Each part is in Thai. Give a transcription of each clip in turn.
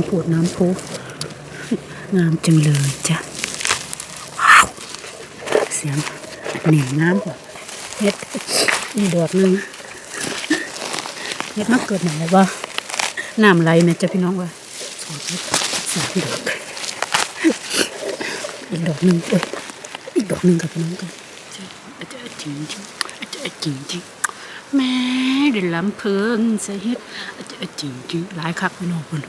ามปูดน้ำพุงามจังเลยจ้ะว้าวเสียงเหนียงงามกว่าเฮ็ดอีดอกนึงเฮ็ดมาเกิดหนแล้ววะน้ำไหลไหมจ้ะพี่น้องวะสองดสามดอกอีกดอกหนึ่งเอ้ยอีกดอกหนึ่งกับพี่น้องกันจจะจริงจริงจจะจริงจริงแม่เดินลำเพลินใส่เฮ็ดจจะจริงจริงหลายคักพี่น้องคน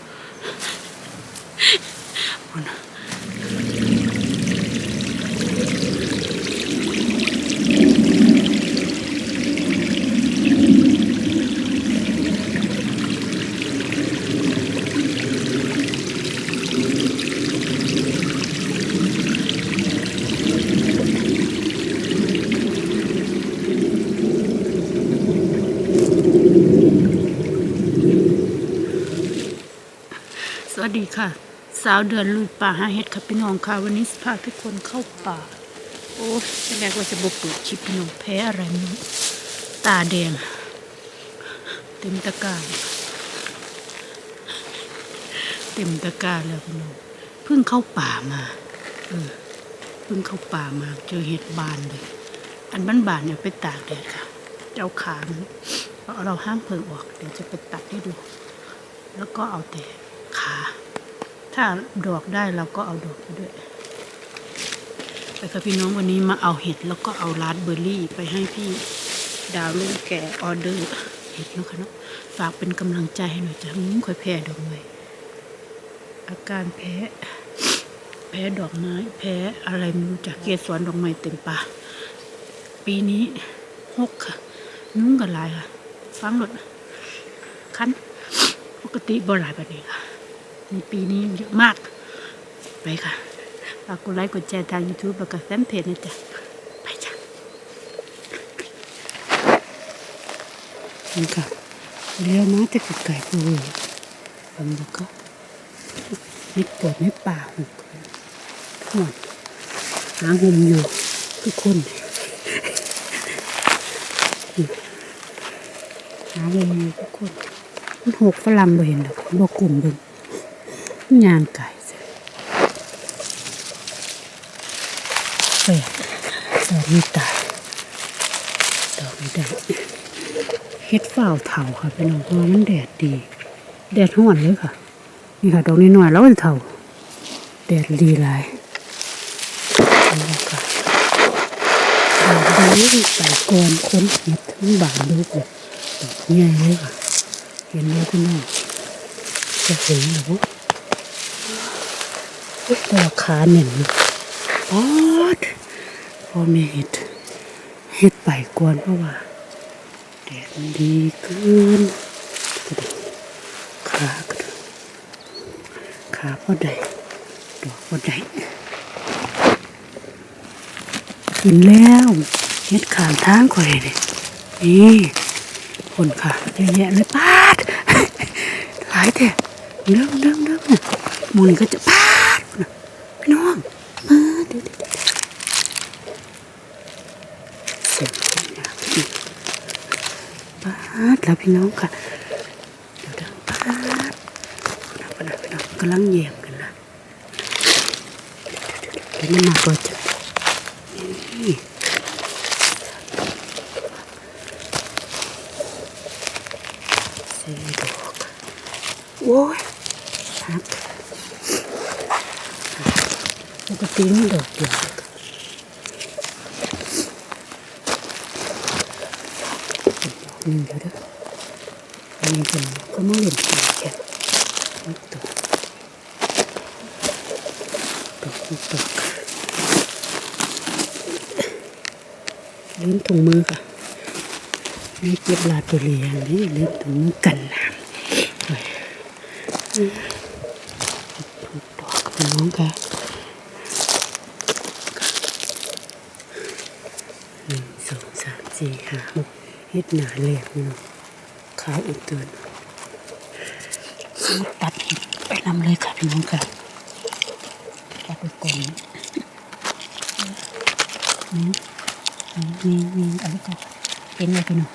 วัสดีค่ะ สาวเดือนลุยป่าหาเห็ดค่ะพี่น้องค่ะ วันนี้พาทุกคนเข้าป่า โอ้ยแรกว่าจะบกเปิดคลิปพี่น้องแพ้อะไรไมั้ตาแดง เต็มตะกร้าเลยค่ะเต็มตะกร้าแล้วพี่น้องเพิ่งเข้าป่ามาเออเพิ่งเข้าป่ามา เจอเห็ดบานเลย อันบ้านบานเนี่ยไปตากแดดค่ะ เจ้าขามเราห้ามเพิงออก เดี๋ยวจะไปตัดให้ดู แล้วก็เอาแต่ ขาถ้าดอกได้เราก็เอาดอกไปด้วยไปค่ะพี่น้องวันนี้มาเอาเห็ดแล้วก็เอาราสเบอร์รี่ไปให้พี่ดาวลูกแก่ออเดอร์เห็ดนะคะเนาะฝากเป็นกำลังใจให้หน่อยจ้ะมึงค่อยแพ้ดอกไม้อาการแพ้แพ้ดอกไม้แพ้อะไรไม่รู้จักเกสรดอกไม้เต็มป่าปีนี้หกค่ะ นุ่งกันลายค่ะ ฟังหลดคันปกติบ่หลายแบบนี้ค่ะ ในปีนี้เยอะมาก ไปค่ะฝากกดไลค์กดแชร์ทาง YouTube แล้วก็แฟนเพจนะจ๊ะไปจ้ะนี่ค่ะเลี้ยวมาแต่ไกลๆปูผมบอกก็ไม่ปวดไม่ป่าหกหมดหาหมอยู่ทุกคนหาหมอยู่ทุกคนมันหกฝรั่งบ่เห็นดอกบ่กลุ่มเบิ่ง ยางไก่เสียดอกนี้ตายดอกนี้ได้เฮ็ดฝ้าวเถาค่ะเป็นของเพราะว่ามันแดดดี แดดห้อนเลยค่ะ นี่ค่ะดอกนี้หน่อยแล้วมันเถาแดดดีหลายนี่ค่ะดอกดีใส่ก่อนค้นเห็ดทั้งบานลูกเลยดอกใหญ่เลยค่ะ เห็นไหมพี่น้องจะเห็นหรือ ดอกขาเหน่นปอดพอม่เห็ดเห็ดไปกวนเพราะว่าแดดมันดีเกินกระดูกขากระดูกขาพอได้ดอกพอได้กินแล้วเห็ดขางทางข่อยนี่นี่คนค่ะเยอะแยะเลยปาดหลายแต่เริ่มเริ่มเริ่มมูนี่ก็จะปาด พี่น้องมาดี๋ยวเดี๋ยวยวเสร็จแล้วนะปาดแล้วพี่น้องค่ะเดี๋ยวเดี๋ยวปาดนะพี่น้องพี่น้องกำลังแยมกันนะเดี๋ยวมันมาก่อนจะนี่สี่ดอกโอ้ยหัก ปกติมันดอกเดียวหนึ่เดียวเด้ออันนี้เป็นก็มาเล่นกันแค่ตัวตกตกลิ้นถุงมือค่ะนี่เก็บลาตัวเรียนนี่ล็กตรงนี้กันน้ำไปถูกดอกกับน้องค่ะหนึ่งสองสามสี่ หาเฮ็ดหนาเรียบเนาะขาวอุดเตือนตัดไปนำเลยค่ะพี่น้องค่ะตัดไปก่อนนี่นี่นี่อะไรก่อนเห็นไหมพี่น้อง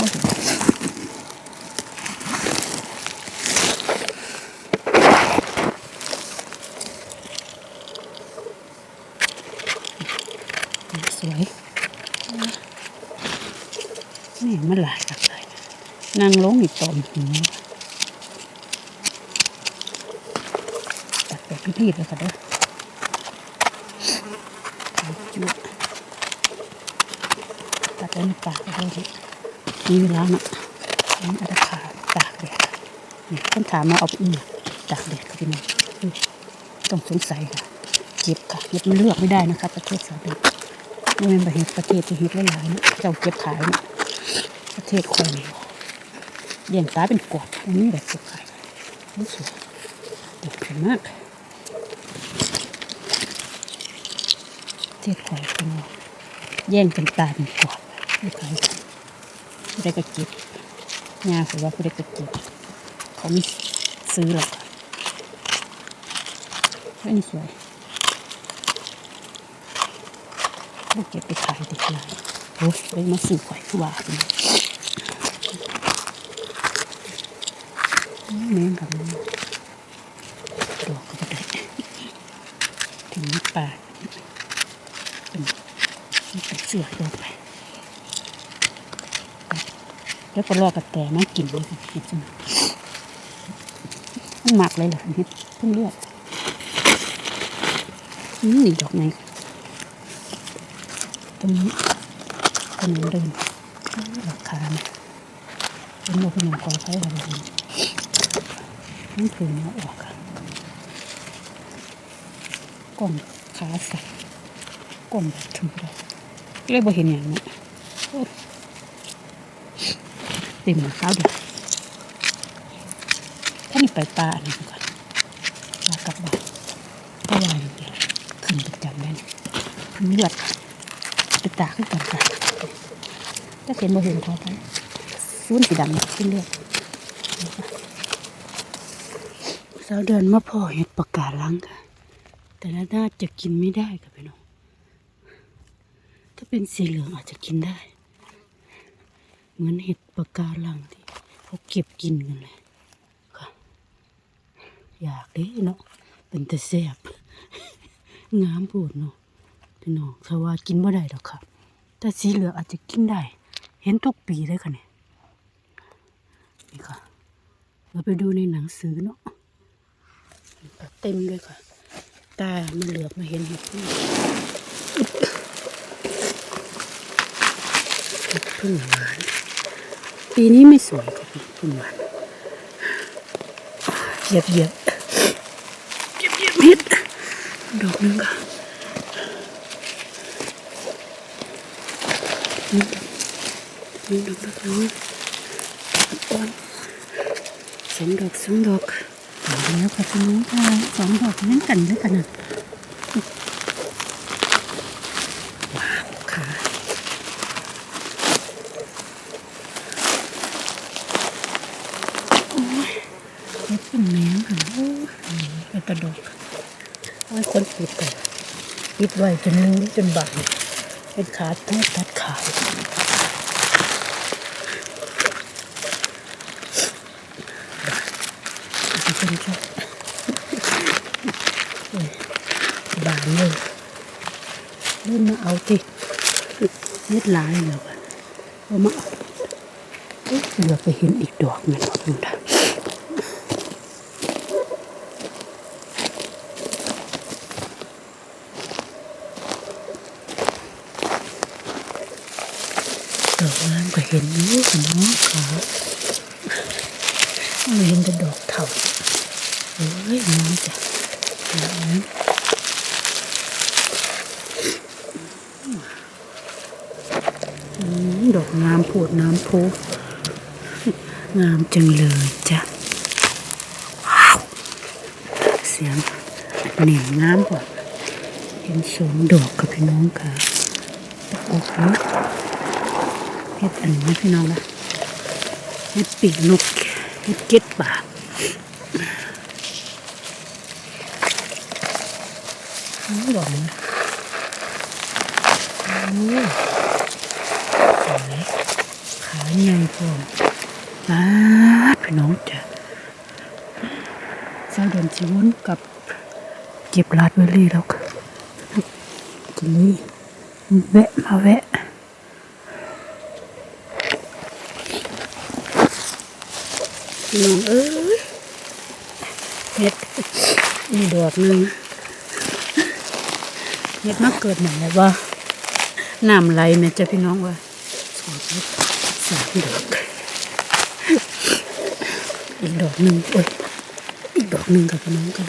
บ่เห็นสวย นี่มันหลายหลากหลาย องอีกตอมหิวตัดแบบพี่ๆเลยค่ะเด้อขาจุ๊ตัดไว้ในปากก็ได้ดิมีเวลาเนาะนี่อาจจะขาตากแดดนี่คนถามมาเอาไปอีกตากแดดก็พี่น้องต้องสงสัยค่ะ เจ็บค่ะเจ็บมันเลือกไม่ได้นะคะ ประเทศสาวเด็กไม่เป็นประเทศประเทศที่ฮิตหลายๆนะเจ้าเก็บขายนะประเทศคอย เลี้ยงตาเป็นกวดอันนี้แบบสุกไข่สวยเด็ดมากประเทศคอยเป็นแย่งกันตาเป็นกวดไม่ขายผู้ใดก็เก็บงาคือว่าผู้ใดก็เก็บเขาไม่ซื้อหรอกอันนี้สวยผู้เก็บไปขายติดลายโอ้ยไปมาซื้อข่อยคือว่าเป็น แม่งกับมันดอกก็ได้ถึงป่าเป็นเป็นเสือดอกไปแล้วก็รอกับแต่มากินเลยค่ะเห็ดจังมันหมักเลยเหรอเห็ดเพิ่งเลือกอืมนี่ดอกไหนตรงนี้ถนนเดินราคาเนะเป็นโมเป็นหนุ่มคอยใช้อะไรแบ บนี้นี่คือเนื้อออกกล่องขาสัตว์กล่องถึงเลยเลยบ่เห็นอย่างนี้โอ้เต็มข้าวดียวถ้านี่ไปปลาอันนี้ก่อนปลากลับบ้านปลาวายอย่างเดียวขึ้นประจำได้นี่เลือดไปตาขึ้นกันค่ะถ้าเห็นบ่เห็นพอไปสูนสีดำขึ้นเลือด สาวเดินมาพ่อเห็ดปากกาลังค่ะ แต่ละด้าจะกินไม่ได้ค่ะพี่น้องถ้าเป็นสีเหลืองอาจจะกินได้ เหมือนเห็ดปากกาลังที่เขาเก็บกินกันเลยค่ะ อยากเด้เนาะเป็นแต่แซ่บงามปูดเนาะพี่น้องถ้าว่ากินบ่ได้ดอกค่ะแต่สีเหลืองอาจจะกินได้ เห็นทุกปีเลยค่ะเนี่ยนี่ค่ะ เราไปดูในหนังสือเนาะ เต็มเลยค่ะ ตามันเหลือบมาเห็นเห็ดพึ่งเห็ดพึ่งหวาน ปีนี้ไม่สวยค่ะเห็ดพึ่งหวานเหยียบเหยียบเหยียบเหยียบเห็ดดอกหนึงค่ะนี่ดอกนี่ดอกดอกน้อยอ่อนสองดอกสองดอกเอา แล้วค่ะพี่น้องค่ะสองดอกนั่นกันด้วยกันนะว้าวค่ะโอ้ยเล็บเป็นแมงค่ะโอ้ยเป็นกระดกโอ้ยคนปิดกันปิดไว้จนลืมจนบาดเป็นขาแทบตัดขาด เป็นชอบบานเลยเริ่มมาเอาติเม็ดลายแล้วอะเอามาเอาเหลือไปเห็นอีกดอกหนึ่งคุณท่าดอกนั้นก็เห็นอยู่ค่ะน้องขาไม่เห็นแต่ดอกเถา โอ้ยน้องจ้ะน้องอืมดอกงามโพูดน้ำโพงามจังเลยจ้ะว้าวเสียงเหน่งงามกว่าเห็นสองดอกกับพี่น้องค่ะโอ้โหเฮ็ดอันนี้พี่น้องนะเฮ็ดปีกนกเฮ็ดเก็ดปาก อืมดอกนี้โอ้สวยขาใหญ่พร้อมมาพี่น้องจ้ะเจ้าเดินชิวนกับเก็บลาดเวอรี่แล้วค่ะทีนี้แวะมาแวะน้องเอ้ยเห็ดนี่ดอกหนึ่ง เห็ดมาเกิดหนังแล้วว่าน้ำไหลแม่จ้ะพี่น้องว่าสองเห็ดสามดอกอีกดอกหนึ่งโอ้ยอีกดอกหนึ่งกับพี่น้องกัน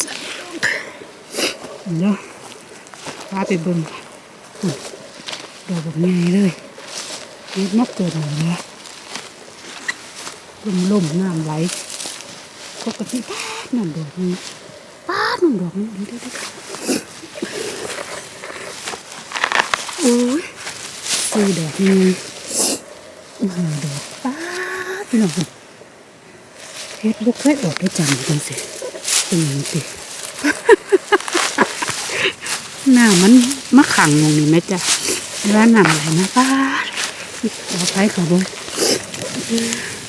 สามดอกเดี๋ยวพาไปเบิ่งดอกแบบใหญ่เลยเห็ดมาเกิดหนังแล้วล่มล่มน้ำไหลปกติป้าดน้ำดอกนี้ป้าดน้ำดอกนี้ดีดีดีโอ้ย สี่ดอกนี้ห้าดอกป้าพี่น้องเฮ็ดบุกเคยออกได้จังจังสิเป็นอย่างสิหน้ามันมะขังตรงนี้ไหมจ๊ะร้านน้ำไหลนะป้าเอาไปเขาบง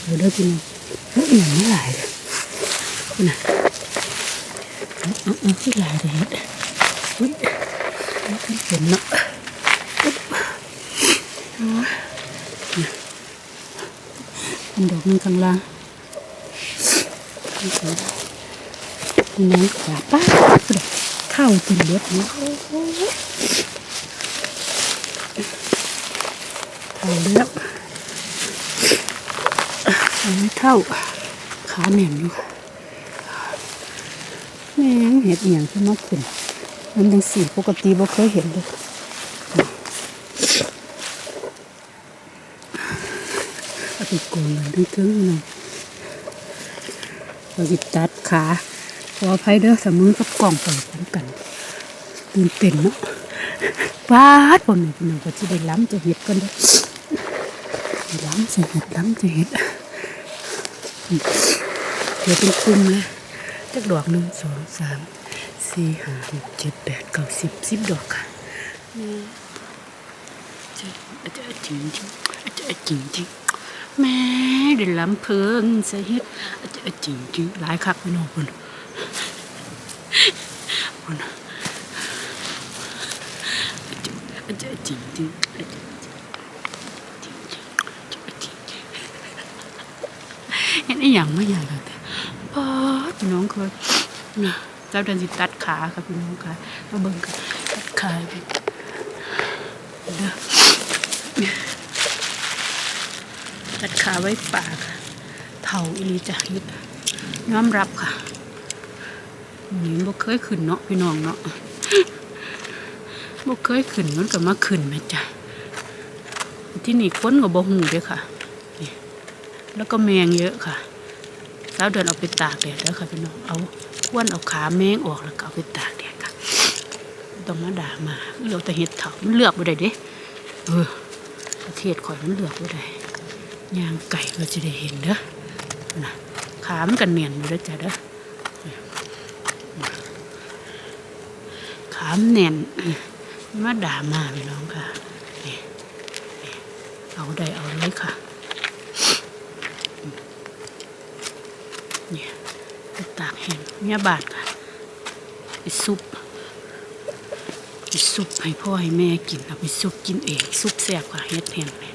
เดี๋ยวเด้อพี่น้องเฮ้ยอย่างนี้หลายเลยนะเอาเอาเอาที่หลายเลยเฮ็ดเฮ้ยเห็นเนาะอึ๊บโอ้ยน่ะ อันดอกนึงข้างล่างนี่ค่ะน้องขาป้าเข้ากินเล็บเนะเข้าเล็บอันนี้เท่าขาแหน่นอยู่แม่งเห็ดเอหย่างที่มาขึ้นมันยังสีปกติบ่เคยเห็นเลย เอาไปโกนมันทึ่งๆหน่อยเราจิตัดขาขออภัยเด้อสมือกับกล่องไปพร้อมกันตื่นเต้นเนาะวาดบนนี้พี่น้องก็จะได้ล้ำจะเห็ดกันเด้ล้ำจะเห็ดล้ำจะเห็ดเดี๋ยวเป็นกลุ่มเลยจักดอกหนึ่งสองสามสี่ห้าหกเจ็ดแปดเก้าสิบสิบดอกค่ะจะอาจะจริงจริงอาจจะจริงจริง แม่เดินลำเพลิงส่เฮ็ดอาจจะจริงจริงหลายคักพี่น้องคนคนอาจริงจริงอาจริงจริงอาจจะจริงจริงเห็นไอ้อย่างไม่อย่างเลยแต่ป้าดพี่น้องเคยนะเจ้าเดินสิตัดขาค่ะพี่น้องค่ะมาเบิ่งกันตัดขาไปเด้อ ตัดขาไว้ปากค่ะเท่าอีลีจะฮิตยอมรับค่ะนี่บ่เคยขึ้นเนาะพี่น้องเนาะบ่เคยขึ้นมันก็มาขึ้นแม่จ้ะที่นี่คนก็บ่หูด้อค่ะแล้วก็แมงเยอะค่ะแล้วเดินเอาไปตากแดดแล้วค่ะพี่น้องเอาควนเอาขาแมงออกแล้วก็เอาไปตากแดดค่ะต้องมาด่ามาเลือกแต่เห็ดเถามันเลือกบ่ได้เด้เออประเทศข่อยมันเลือกบ่ได้ ยางไก่ก็จะได้เห็นเด้อนะขามันกันเนียนอยู่เด้อจ้ะเด้อขามันแน่นมาด่ามาพี่น้องค่ะนี่เอาได้เอาเลยค่ะเนี่ยตากแห้งเนี่ยบาทค่ะไปซุปไปซุปให้พ่อให้แม่กินเอาไปซุปกินเองซุปแซ่บกว่าเฮ็ดแห้งเลย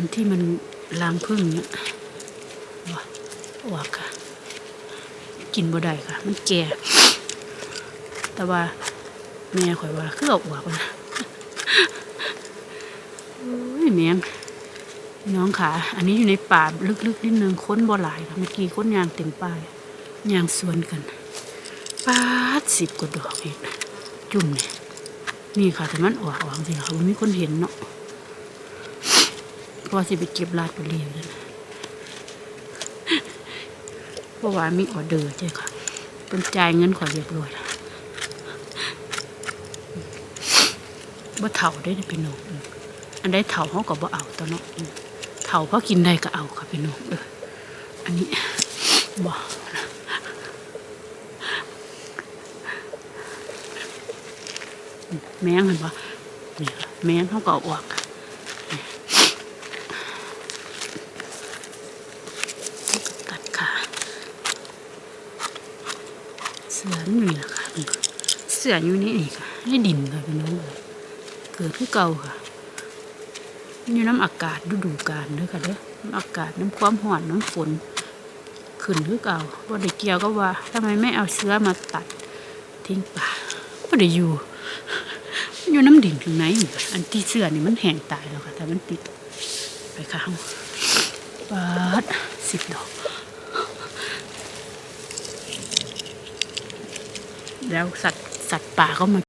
อันที่มันลามพึ่งเนี่ยว่าว่าค่ะ กินบ่ได้ค่ะ มันแก่ แต่ว่า แม่ข่อยว่าคือเอาออกนะโอ้ยแมงน้องขา อันนี้อยู่ในป่าลึกๆนิดนึงค้นบ่หลายค่ะเมื่อกี้ค้นยางเต็มป่ายยางสวนกันปาดสิบกว่าดอกเองจุ่มเนี่ยนี่ค่ะแต่มันออกออกสิงค่ะมันมีคนเห็นเนาะ เพอสิไปเก็บลาดไปเรียนเลยนะเพราะว่ามีออเดอร์ใช่ค่ะเป็นจ่ายเงินขอเรียบร้อยแล้วบ่เถ่าได้พี่น้องอันใดเถาเขาก็บ่เอาตัวเนาะเถาเขาะกินได้ก็เอาค่ะพี่น้องเอออันนี้บ่นะแมงเห็นปะแม่นเขาก็เอาออกค่ะตัดขาเสืออยู่นี่แหละค่ะ เสืออยู่นี่อีกค่ดินค่ะพี่น้องเกิดที่เก่าค่ะอยู่น้ำอากาศฤดูกาลเด้อค่ะเด้อน้ำอากาศน้ำความร้อนน้ำฝนขึ้นคือเก่าว่าได้เกียวก็ว่าทำไมไม่เอาเชื้อมาตัดทิ้งป่าว่าได้อยู่อยู่น้ำดิ่งถึงไหนอันที่เสื้อนี่มันแห้งตายแล้วค่ะ แต่มันติดไปข้างปาดสิบดอกแล้วสัตว์ สัตว์ป่าก็มา